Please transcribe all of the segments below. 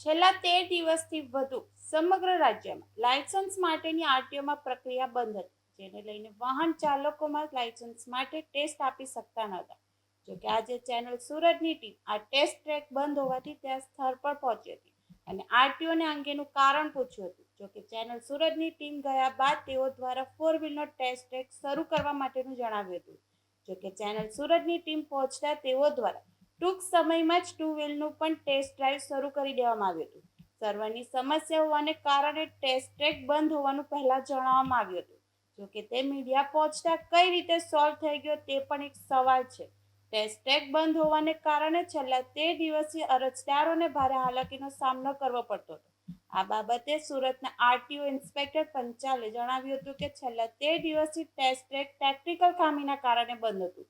છેલ્લા તેર દિવસથી વધુ સમગ્ર રાજ્યમાં લાયસન્સ માટેની આરટીઓમાં પ્રક્રિયા બંધ હતી, જેને લઈને વાહન ચાલકોમાં લાયસન્સ માટે ટેસ્ટ આપી શકતા નહોતા જોકે આજે ચેનલ સુરતની ટીમ આ ટેસ્ટ ટ્રેક બંધ હોવાથી ત્યાં સ્થળ પર પહોંચી હતી અને આરટીઓને અંગેનું કારણ પૂછ્યું હતું. જોકે ચેનલ સુરતની ટીમ ગયા બાદ તેઓ દ્વારા ફોર વ્હીલનો ટેસ્ટ ટ્રેક શરૂ કરવા માટેનું જણાવ્યું હતું. જોકે ચેનલ સુરતની ટીમ પહોંચતા તેઓ દ્વારા ટૂંક સમયમાં જ ટુ વ્હીલનું પણ ટેસ્ટ ડ્રાઈવ શરૂ કરી દેવામાં આવ્યું હતું. સર્વરની સમસ્યા હોવાને કારણે ટેસ્ટ ટ્રેક બંધ હોવાનું પહેલાં જણાવવામાં આવ્યું હતું. જોકે તે મીડિયા પહોંચતા કઈ રીતે સોલ્વ થઈ ગયો તે પણ એક સવાલ છે. ટેસ્ટ ટ્રેક બંધ હોવાને કારણે છેલ્લા તે દિવસથી અરજદારોને ભારે હાલાકીનો સામનો કરવો પડતો હતો. આ બાબતે સુરતના આરટીઓ ઇન્સ્પેક્ટર પંચાલે જણાવ્યું હતું કે છેલ્લા તે દિવસથી ટેસ્ટ ટ્રેક ટેકનિકલ ખામીના કારણે બંધ હતું.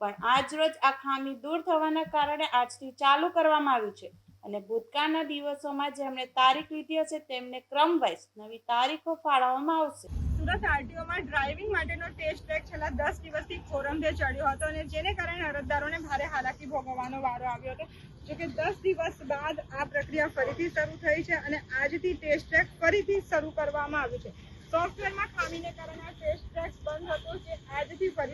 પણ આજ રોજ આ ખામી દૂર થવાના કારણે આજથી ચાલુ કરવામાં આવ્યું છે. અને ભૂતકાળના દિવસોમાં જેમણે તારીખ લીધી હશે, તેમને ક્રમવાઇઝ નવી તારીખો ફાળવવામાં આવશે. સુરત આરટીઓમાં ડ્રાઇવિંગ માટેનો ટેસ્ટ ટ્રેક છેલ્લા દસ દિવસથી ખોરંભે ચડ્યો હતો અને જેને કારણે અરજદારોને ભારે હાલાકી ભોગવવાનો વારો આવ્યો હતો. જોકે દસ દિવસ બાદ આ પ્રક્રિયા ફરીથી શરૂ થઈ છે અને આજથી ટેસ્ટ ટ્રેક ફરીથી શરૂ કરવામાં આવ્યું છે. સોફ્ટવેરમાં ખામીને કારણે આ ટેસ્ટ ટ્રેક બંધ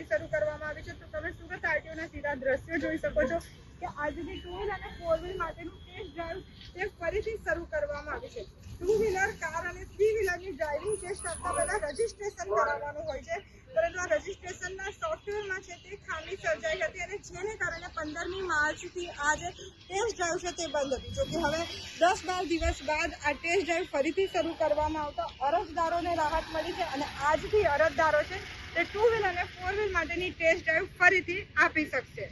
ફરી શરૂ કરવામાં આવી છે. તો તમે સુરત આરટીઓના સીધા દ્રશ્યો જોઈ શકો છો કે આજથી ટુ વ્હીલ અને ફોર વ્હીલ માટેનું ટેસ્ટ ડ્રાઈવ તે ફરીથી શરૂ કરવામાં આવી છે. ટુ વ્હીલર કાર અને થ્રી વ્હીલરની ડ્રાઇવિંગ ટેસ્ટ આપતા પહેલાં રજીસ્ટ્રેશન કરાવવાનું હોય છે. પરંતુ આ રજીસ્ટ્રેશનના સોફ્ટવેરમાં છે તે ખામી સર્જાઈ હતી અને જેને કારણે પંદરમી માર્ચથી આ જે ટેસ્ટ ડ્રાઈવ છે તે બંધ હતી. જોકે હવે દસ બાર દિવસ બાદ આ ટેસ્ટ ડ્રાઈવ ફરીથી શરૂ કરવામાં આવતા અરજદારોને રાહત મળી છે અને આજથી અરજદારો છે તે ટુ વ્હીલ અને ફોર વ્હીલ માટેની ટેસ્ટ ડ્રાઈવ ફરીથી આપી શકશે.